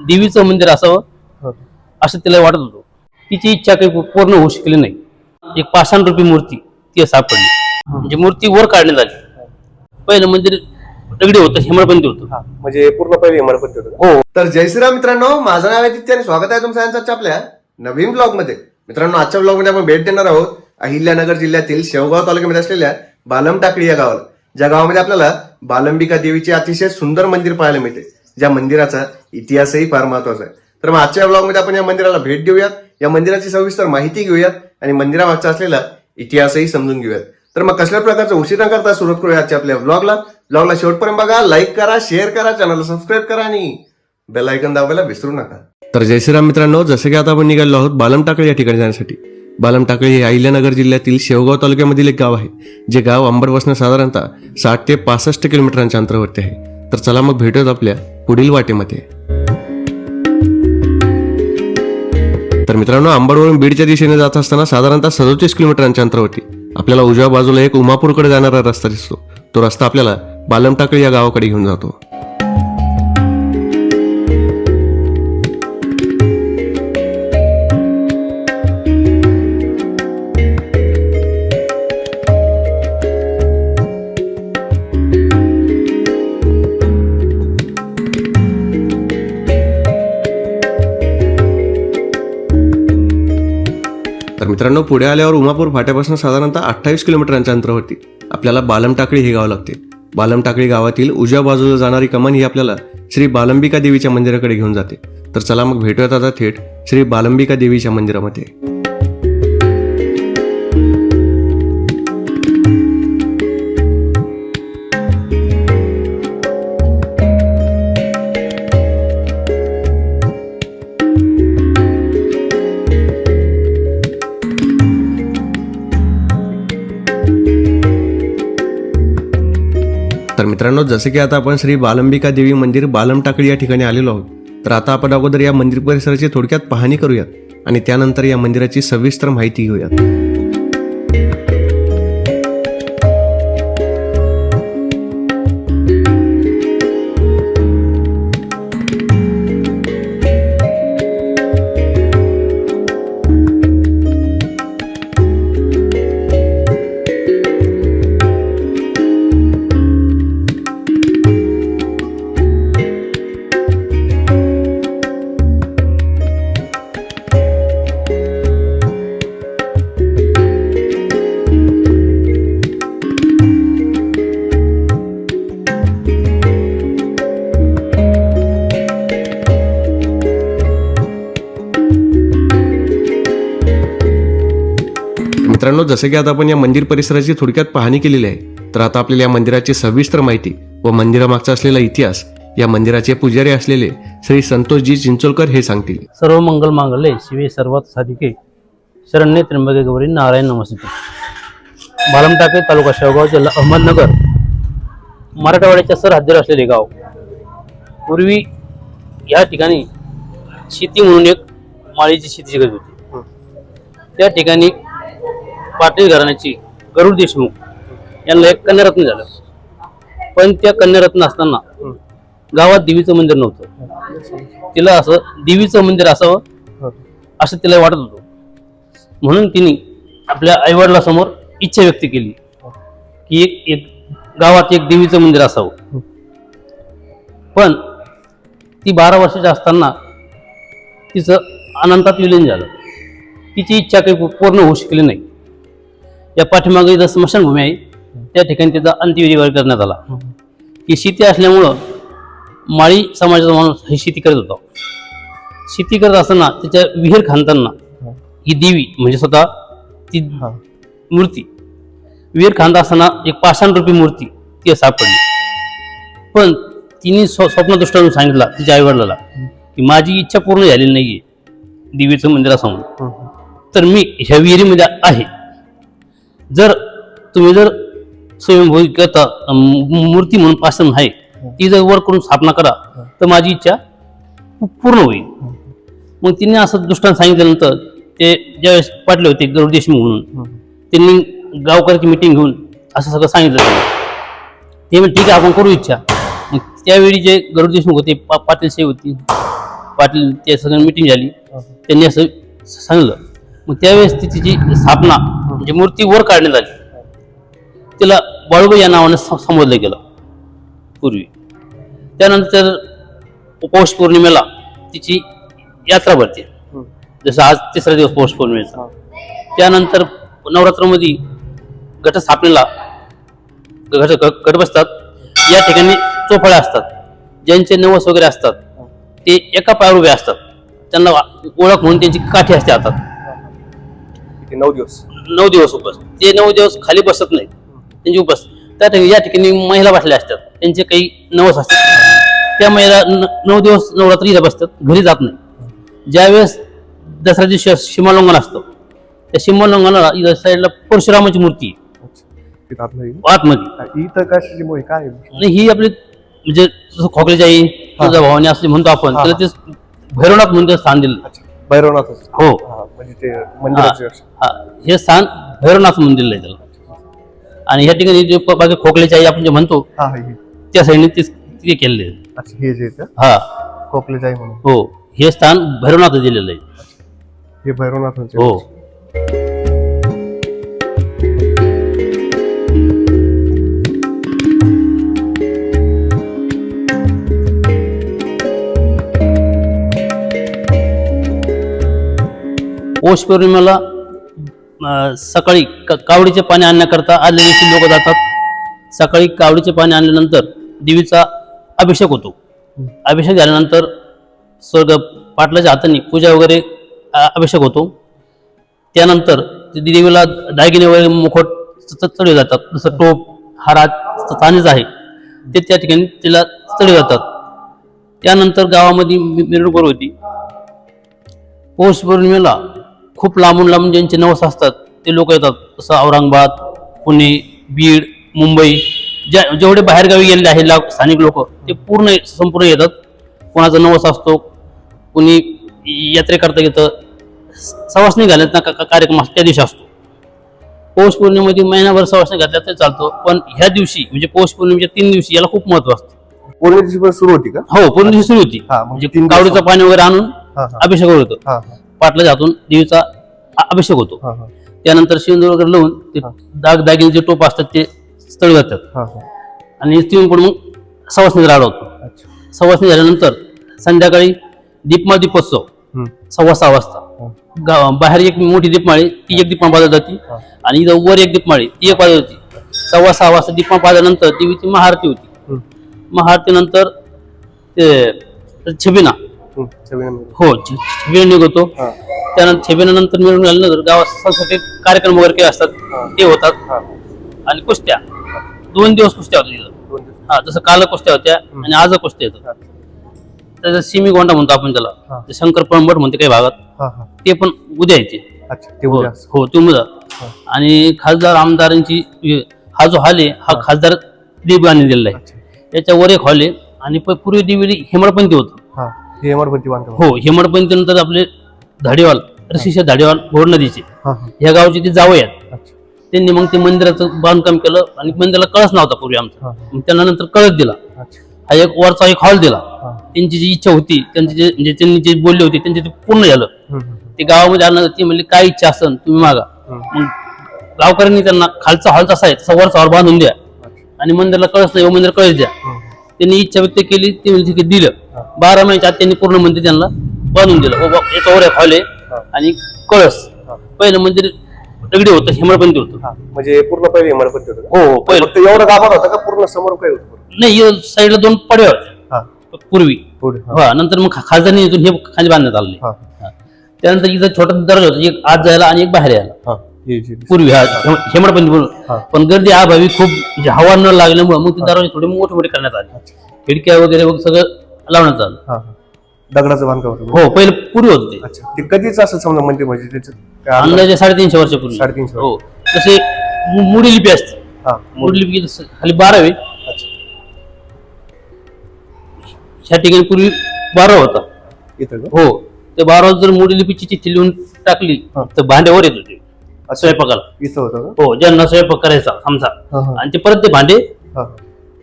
देवीचं मंदिर असावं असं तिला वाटत होतं. तिची इच्छा काही पूर्ण होऊ शकली नाही. एक पाषाण रुपी मूर्ती ती सापडली. म्हणजे मूर्ती वर काढण्यात आली. पहिलं मंदिर दगडी होतं हेमळपंथी होतं. म्हणजे पूर्ण पहिले इमारत होतं. हो. तर जय श्रीराम मित्रांनो माझं नाव आहे आदित्य आणि स्वागत आहे तुमचं यांचं आपल्या नवीन ब्लॉगमध्ये मित्रांनो आजच्या ब्लॉगमध्ये आपण भेट देणार आहोत अहिल्यानगर जिल्ह्यातील शेवगाव तालुक्यामध्ये असलेल्या बालम टाकळी या गावाला. ज्या गावामध्ये आपल्याला बालंबिका देवीचे अतिशय सुंदर मंदिर पाहायला मिळते. ज्या मंदिराचा इतिहासही फार महत्त्वाचा आहे. तर मग आजच्या ब्लॉगमध्ये आपण या मंदिराला भेट देऊयात. या मंदिराची सविस्तर माहिती घेऊयात आणि मंदिरामागचा असलेला इतिहासही समजून घेऊयात. तर मग कसल्या प्रकारचं उशीर न करता सुरुवात करूया आजच्या आपल्या ब्लॉगला ब्लॉगला शेवटपर्यंत बघा लाईक करा शेअर करा चॅनलला सबस्क्राईब करा आणि बेल आयकन दाबायला विसरू नका. तर जय श्रीराम मित्रांनो जसं की आता आपण निघालो आहोत बालम टाकळी या ठिकाणी जाण्यासाठी. बालम टाकळी हे अहिल्यानगर जिल्ह्यातील शेवगाव तालुक्यामधील एक गाव आहे जे गाव अंबरपासून साधारणतः साठ ते पासष्ट किलोमीटरांच्या अंतरावरती आहे. तर चला मग भेटूयात आपल्या पुढील वाटेमध्ये. तर मित्रांनो अंबडवरून बीडच्या दिशेने जात असताना साधारणतः सदोतीस किलोमीटरांच्या अंतरावरती आपल्याला उजव्या बाजूला एक उमापूरकडे जाणारा रस्ता दिसतो. तो रस्ता आपल्याला बालमटाकळी या गावाकडे घेऊन जातो. मित्रांनो पुढे आल्यावर उमापूर फाट्यापासून साधारणतः अठ्ठावीस किलोमीटरांच्या अंतरावरती आपल्याला बालमटाकळी हे गाव लागते. बालमटाकळी गावातील उजव्या बाजूला जाणारी कमान ही आपल्याला श्री बालंबिका देवीच्या मंदिराकडे घेऊन जाते. तर चला मग भेटूयात आता थेट श्री बालंबिका देवीच्या मंदिरामध्ये. तर मित्रांनो जसे की आता आपण श्री बालंबिका देवी मंदिर बालम टाकळी या ठिकाणी आलेलो आहोत तर आता आपण अगोदर या मंदिर परिसराची थोडक्यात पाहणी करूयात आणि त्यानंतर या मंदिराची सविस्तर माहिती घेऊयात. मित्रांनो जसे की आता आपण या मंदिर परिसराची थोडक्यात पाहणी केलेली आहे तर आता आपल्याला या मंदिराची सविस्तर माहिती व मंदिरामागचा असलेला इतिहास या मंदिराचे पुजारी असलेले श्री संतोषजी चिंचोलकर हे सांगतील. सर्व मंगल मांगल्ये शिवे सर्वात साधिके. शरण्य त्र्यंबके गौरी नारायण नमस्ते. बालम टाके तालुका शेवगाव जिल्हा अहमदनगर. मराठवाड्याच्या सरहद्दीवर असलेले गाव. पूर्वी या ठिकाणी शेती म्हणून एक माळीची शेती करत होती. त्या ठिकाणी पाटील घराण्याची गरुड देशमुख यांना एक कन्यारत्न झालं. पण त्या कन्यारत्न असताना गावात देवीचं मंदिर नव्हतं. तिला असं देवीचं मंदिर असावं असं तिला वाटत होतं. म्हणून तिने आपल्या आईवडिलासमोर इच्छा व्यक्त केली की एक एक गावात एक देवीचं मंदिर असावं. पण ती बारा वर्षाची असताना तिचं अनंतात विलीन झालं. तिची इच्छा काही पूर्ण होऊ शकली नाही. या पाठीमागे इथं स्मशानभूमी आहे. त्या ठिकाणी तिचा अंत्यविधी करण्यात आला. ही शेती असल्यामुळं माळी समाजाचा माणूस ही शेती करत होता. शेती करत असताना त्याच्या विहीर खांदताना ही देवी म्हणजे स्वतः ती मूर्ती. विहीर खांदा असताना एक पाषाण रूपी मूर्ती ती सापडली. पण तिने स्व स्वप्नदृष्टानं सांगितलं तिच्या आईवडिलाला की माझी इच्छा पूर्ण झालेली नाहीये देवीचं मंदिरासमोर. तर मी ह्या विहिरीमध्ये आहे. जर तुम्ही जर स्वयंभू करता मूर्ती म्हणून पासन आहे ती जर वर करून स्थापना करा तर माझी इच्छा पूर्ण होईल. मग तिने असं दृष्टांत सांगितल्यानंतर ते ज्यावेळेस पाटले होते गरुड देशमुख म्हणून त्यांनी गावकऱ्याची मिटिंग घेऊन असं सगळं सांगितलं. ते म्हणजे ठीक आहे आपण करू इच्छा. मग त्यावेळी जे गरुड देशमुख होते पा पाटील साहेब होती पाटील ते सगळं मिटिंग झाली. त्यांनी असं सांगितलं. मग त्यावेळेस ती तिची स्थापना म्हणजे मूर्ती वर काढण्यात आली. तिला बाळूबाई या नावाने संबोधलं गेलं. पूर्वी. त्यानंतर पौष पौर्णिमेला तिची यात्रा भरते. जसं आज तिसरा दिवस पौष पौर्णिमेचा. त्यानंतर नवरात्रमध्ये घटस्थापनेला घट घट बसतात. या ठिकाणी चोफळ्या असतात. ज्यांचे नवस वगैरे असतात. ते एका पायावर उभे असतात. त्यांना ओळख म्हणून त्यांची काठी असते हातात. नऊ दिवस. नऊ दिवस उपास. ते नऊ दिवस खाली बसत नाहीत त्यांचे उपास. त्या ठिकाणी या ठिकाणी महिला बसल्या असतात. त्यांचे काही नवस असतात. त्या महिला नऊ दिवस नवरात्री इथं बसतात. घरी जात नाही ज्यावेळेस दसऱ्या दिवशी सीमालोंगण असतं त्या सीमालोंगणाला इथं साईडला परशुरामाची मूर्ती आतमध्ये? आणि ही आपली म्हणजे जसं खोकल्याची आई तुझा भावानी असं म्हणतो आपण त्याला ते भैरवनाथ म्हणून स्थान दिलं. हो हा. म्हणजे ते मंदिराचे हा हे. स्थान भैरवनाथ मंदिरला आहे त्याला. आणि ह्या ठिकाणी जे प- बाकी खोकल्याची आई आपण जे म्हणतो हा हा, हे. त्या साईडने ते तिथे केलेले आहे. अच्छा हे जे इथं हा. कोकले जाई म्हणून. हो हे स्थान भैरवनाथ दिलेलं आहे. हे भैरवनाथांचे हो. पौष पौर्णिमेला सकाळी क- कावडीचे पाणी आणण्याकरता आदल्या दिवशी लोक जातात. सकाळी कावडीचे पाणी आणल्यानंतर देवीचा अभिषेक होतो. अभिषेक झाल्यानंतर स्वर्ग पाटलाच्या हाताने पूजा वगैरे अभिषेक होतो. त्यानंतर देवीला दागिने वगैरे मुखट च- चढले जातात. जसं टोप हारा चांदीच आहे. ते त्या ठिकाणी तिला चढले जातात. त्यानंतर गावामध्ये मि- मिरवणूक होती. पौष पौर्णिमेला खूप लांबून लांबून ज्यांचे नवस असतात ते लोक येतात. जसं औरंगाबाद पुणे बीड मुंबई ज्या जेवढे बाहेरगावी गेलेले आहेत ला- स्थानिक लोक ते पूर्ण संपूर्ण येतात. कोणाचा नवस असतो कुणी यात्रेकरता येतं. सवासणी घालण्याचा का- का- कार्यक्रम असतो त्या दिवशी असतो. पौष पौर्णिमेमध्ये महिनाभर सवासणी घातल्या तर चालतो पण ह्या दिवशी म्हणजे पौष पौर्णिमेच्या तीन दिवशी याला खूप महत्त्व असतं. पूर्ण दिवशी पण सुरू होती का? हो पूर्ण दिवशी सुरू होती. हा, म्हणजे कावडीचं पाणी वगैरे आणून अभिषेक होतो. पाटलाच्या हातून देवीचा अ- अभिषेक होतो हा हा त्यानंतर शिंदूर वगैरे लावून ते. दाग दागिने जे टोप असतात ते स्थळ जातात हा हा आणि तिथून पुढे मग सवासणी राडा होतो अच्छा सवासणी झाल्यानंतर संध्याकाळी दीपमाळ दीपोत्सव हम्म. सव्वा सहा वाजता हा. गाव बाहेर एक मोठी दीपमाळी ती एक दीपमाळ पाजत जाते हा. आणि इथं वर एक दीपमाळी ती एक पाजत होती सव्वा सहा वाजता दीपमाळ पाजल्यानंतर देवीची महाआरती होती हम्म. महाआरतीनंतर ते. छबिना हो छबिना निघतो. त्यानंतर छबिनानंतर मिळून झाल्यानंतर गावात सांस्कृतिक कार्यक्रम वगैरे काही असतात. ते होतात. हा. आणि कुस्त्या. दोन दिवस कुस्त्या होत्या तिथं. हा जसं काल कुस्त्या होत्या आणि आज कुस्त्या येतात. त्याचा सिमी गोंडा म्हणतो आपण. त्याला. शंकर पळंबट म्हणते काही भागात. ते पण उद्या येते. हो. हो ते उद्या. आणि खासदार आमदारांची हा जो हॉल आहे हा खासदार दीप गाणी दिलेला आहे. अच्छा. याच्यावर एक हॉल आहे. आणि पूर्वी देवी हेमडपंथी होतं. हा हे अमरपती बांधकाम. हो हेमडपंथी नंतर आपले धाडेवाल ऋषीच्या धाडेवाल घोड नदीचे. हा हा. ह्या गावचे ते जावं आहेत. अच्छा. त्यांनी मग ते मंदिराचं बांधकाम केलं आणि मंदिराला कळस नव्हता पूर्वी आमचा. हा मग त्यांना नंतर कळस दिला. अच्छा. हा एक वरचा एक हॉल दिला. हा. त्यांची जी इच्छा होती त्यांची जे म्हणजे त्यांनी जे बोलले होते त्यांचे ते पूर्ण झालं. हम्म, हम्म, ते गावामध्ये आल्यानंतर ती म्हणली काय इच्छा असन तुम्ही मागा. हम्म. मग गावकऱ्यांनी त्यांना खालचा हॉल तसा आहे तसा वरचा हॉल बांधून द्या. आणि मंदिराला कळस नाही मंदिर कळस द्या. हम्म. त्यांनी इच्छा व्यक्त केली ते म्हणजे दिलं. बारा महिन्याच्या आत त्यांनी पूर्ण मंदिर त्यांना बांधून दिलं याच्यावर एक हॉल आहे. आणि कळस. पहिलं मंदिर दगडी होतं हेमळपंथी होतं म्हणजे पूर्ण पहिले अमरपती होतं? हो हो पहिलं फक्त एवढं गाभार होता का पूर्ण समोर काय होतं? नाही या साईडला दोन पडव्या होत्या हा पूर्वी हा नंतर मग खासदारनी इथून हे खाली बांधण्यात आले त्यानंतर इथं छोटा दरवाजा होता एक आत जायला आणि एक बाहेर यायला. पूर्वी हा हेमडपंथी हा. म्हणून पण गर्दी अभावी खूप म्हणजे हवा न लागल्यामुळे मग ते दरवाजे थोडे मोठे मोठे करण्यात आले. खिडक्या वगैरे वगैरे सगळं लावण्यात आलं. दगडाचं बांधकाम होतं हो पहिले पूर्वी होतं ते. अच्छा. ते कधीच असं समजा मंदिर म्हणजे त्याचं काय अंदाज? अंदाजे साडेतीनशे वर्षापूर्वी साडेतीनशे वर्ष. हो. तसे मु- मुडी लिपी असते. हा. मुडी लिपी जसं खाली बारावी. अच्छा. ह्या ठिकाणी पूर्वी बारा होता. इथं का? हो. ते बारा जर मुडी लिपीची चिठ्ठी लिहून टाकली हा. तर भांड्यावर येत होते. स्वयंपाकाला. इथं होतं का? हो ज्यांना स्वयंपाक करायचा हा हा. आणि ते परत ते भांडे हा.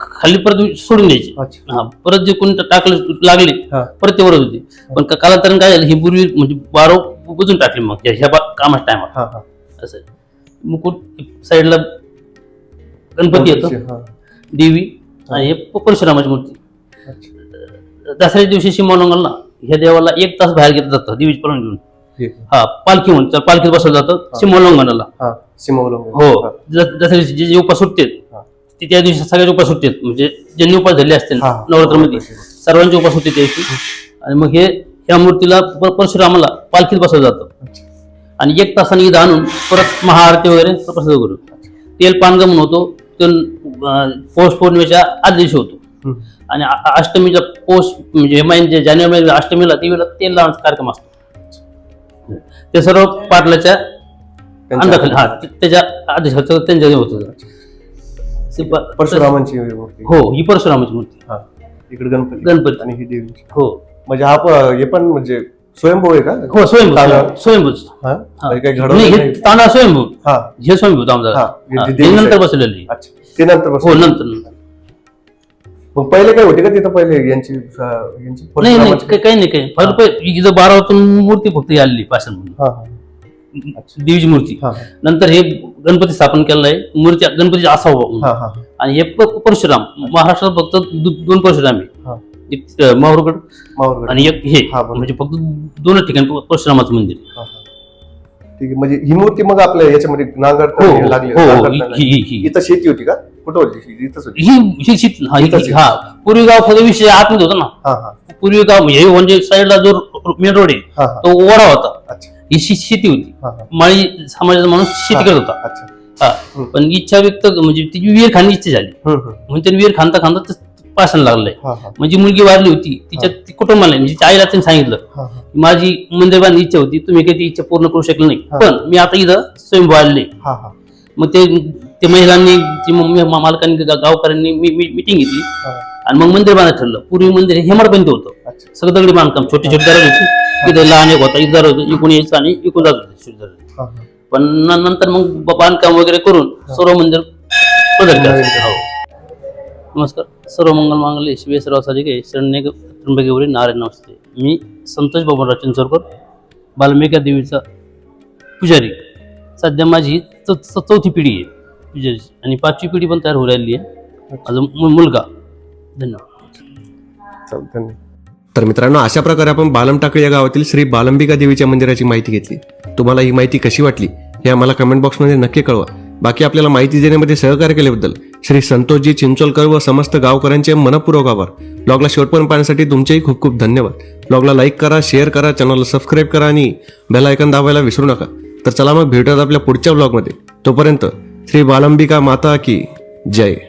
खाली परत सोडून द्यायची. अच्छा. हा परत जे कोणी टाकले लागले हा. परत ते वरत होते पण का- कालांतराने काय झालं ही पूर्वी म्हणजे बारो बुजून टाकली मग ह्या बा- कामाच्या टायमाला हा हा. असं. आहे. मुकुट साईडला गणपती येतो. हा. देवी आणि हे प- परशुरामाची मूर्ती. अच्छा. दसऱ्या दिवशी सीमोल्लंघनला ह्या देवाला एक तास बाहेर घेतलं जातं देवीची पळून घेऊन. हा. पालखी म्हणून त्याला पालखीत बसवलं जातं सीमोल्लंघनाला हा हो हा. ज- दिवशी जे जे उपास सुटते हा. ते त्या दिवशी सगळ्याचे उपास सुटते म्हणजे ज्यांनी उपास झाले असतील हा. नवरात्रमध्ये सर्वांचे उपास होते त्या दिवशी. आणि मग हे या मूर्तीला प- परशुरामाला पालखीत बसवलं जातं. आणि एक तासाने इथं आणून परत महाआरती वगैरे प्रसाद करू तेल पानगमन होतो तो पौष पौर्णिमेच्या आदल्या दिवशी होतो. आणि आ- आ- अष्टमीच्या पौष म्हणजे महिन्याच्या जानेवारी महिन्याच्या अष्टमीला देवीला तेल लावण्याचा कार्यक्रम असतो. ते सर्व पाटलाच्या अंडाखाली हा त्याच्या आदेश त्यांच्या होतं. परशुरामांची मूर्ती. हो ही परशुरामाची मूर्ती. हा इकडे गणपती. गणपती. आणि ही देवी हो. म्हणजे हा प- हे पण म्हणजे स्वयंभू आहे का? हो स्वयंभू तांदळ. स्वयंभू हा? हा. म्हणजे काही नाही घडवलं हे नाही? तांदळा स्वयंभू. हा. हे स्वयंभू आमचा हा, हे हा, देवीचं हे नंतर आहे. बसवलेली अच्छा. ते नंतर बस हो नंतर नंतर. मग पहिले काय होते का तिथं पहिले यांची अं, यांची नाही नाही परशुरामाची? काही काही नाही काही फक्त पहिले इथं बारावातून मूर्ती फक्त आलेली पाषाण म्हणून हा हा देवीची मूर्ती हा नंतर हे गणपती स्थापन केलेलं आहे मूर्ती गणपती असावं म्हणून. हा हा आणि हे प- परशुराम महाराष्ट्रात फक्त दो- दोन परशुराम हा. आहे एक अं, माहूरगड आणि एक हे हा, बरोबर. म्हणजे फक्त दोनच ठिकाणी परशुरामाचं मंदिर आहे. हा, हा. ठीक आहे म्हणजे ही मूर्ती मग आपल्या याच्यामध्ये नांगर हो हो लागली हो, हो ही- लागली. ही- ही- ही. इथं शेती होती का कुठं होती? इथंच होती. ही ही शीत हा इथंच ही- आहे. हा पूर्वी गाव आतमध्ये होता ना. हा हा. पूर्वी गाव म्हणजे म्हणजे साईडला जो मेन रोड आहे हा हा. तो ओढा होता. अच्छा. ही शे- शेती होती. हा हा. माळी समाजाचा माणूस शेती करत होता. अच्छा. हा. हम्म. पण इच्छा व्यक्त म्हणजे तिची विहीर खाण्याची इच्छा झाली. हम्म, हम्म. म्हणून त्यांनी विहीर खांदा खांदा ते पाषाण लागलंय. हा हा. म्हणजे मुलगी वारली होती. तिच्या ती कुटुंबाला म्हणजे तिच्या आईला त्यांनी सांगितलं हा हा. माझी मंदिर बांधण्याची इच्छा होती. तुम्ही काही ती इच्छा पूर्ण करू शकली नाही. हा. पण मी आता इथं हा हा. मग ते ते महिलांनी ती मम्मी मालकांनी गा- गावकऱ्यांनी मिटिंग घेतली. आणि मग मंदिर बांधायला ठरलं. पूर्वी मंदिर हे हेमाडपंत होतं. अच्छा. सगळं दगडी बांधकाम छोटी छोटी दरवाज होती. इथे लहान एक होता इथं दरवाज होतं इकडून यायचं आणि इकडून जात होते छोटी दरवाज. हा हा. पण न- नंतर मग ब- बांधकाम वगैरे करून सर्व मंदिर बदल. हो. नमस्कार. सर्व मंगल मांगले शिवे सर्व साधिके शरण्य त्र्यंबकेवरी नारायण नमस्ते. मी संतोष बाबूराव चिंचोरकर बाल्मिका देवीचा पुजारी. सध्या माझी चौ- चौ- चौथी पिढी आहे. पुजारीची आणि पाचवी पिढी पण तयार होऊ राहिली आहे. माझा मु- मुलगा. धन्यवाद. धन्यवाद. तर मित्रांनो अशा प्रकारे आपण बालम टाकळी या गावातील श्री बालंबिका देवीच्या मंदिराची माहिती घेतली. तुम्हाला ही माहिती कशी वाटली हे आम्हाला कमेंट बॉक्समध्ये नक्की कळवा. बाकी आपल्याला माहिती देण्यामध्ये सहकार्य केल्याबद्दल श्री संतोषजी चिंचोलकर व समस्त गावकऱ्यांचे मनपूर्वक आभार. ब्लॉगला शेवटपर्यंत पाहण्यासाठी तुमचेही खूप खूप धन्यवाद. ब्लॉगला लाईक करा शेअर करा चॅनलला सबस्क्राईब करा आणि बेल आयकन दाबायला विसरू नका. तर चला मग भेटूयात आपल्या पुढच्या ब्लॉगमध्ये तोपर्यंत श्री बालंबिका माता की। जय।